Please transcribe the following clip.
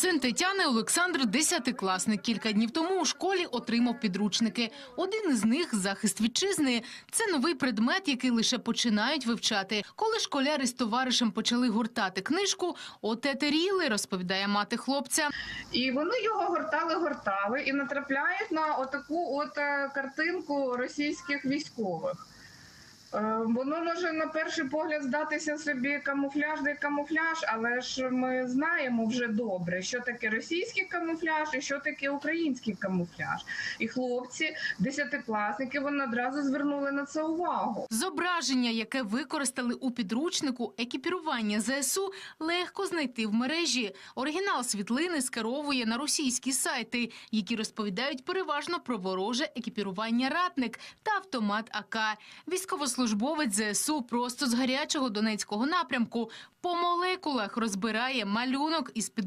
Син Тетяни Олександр десятикласник. Кілька днів тому у школі отримав підручники. Один із них захист вітчизни. Це новий предмет, який лише починають вивчати. Коли школяри з товаришем почали гуртати книжку, отетеріли, розповідає мати хлопця. І вони його гортали, гортали і натрапляють на отаку от е, картинку російських військових. Е, Воно може на перший погляд здатися собі камуфляжний камуфляж, але ж ми знаємо вже добре, що таке російський камуфляж і що таке український камуфляж. І хлопці, десятикласники, вони одразу звернули на це увагу. Зображення, яке використали у підручнику екіпірування ЗСУ, легко знайти в мережі. Оригінал світлини скеровує на російські сайти, які розповідають переважно про вороже екіпірування ратник та автомат АК. Військовослужбовець ЗСУ просто з гарячого донецького напрямку. По молекулах розбирає малюнок із під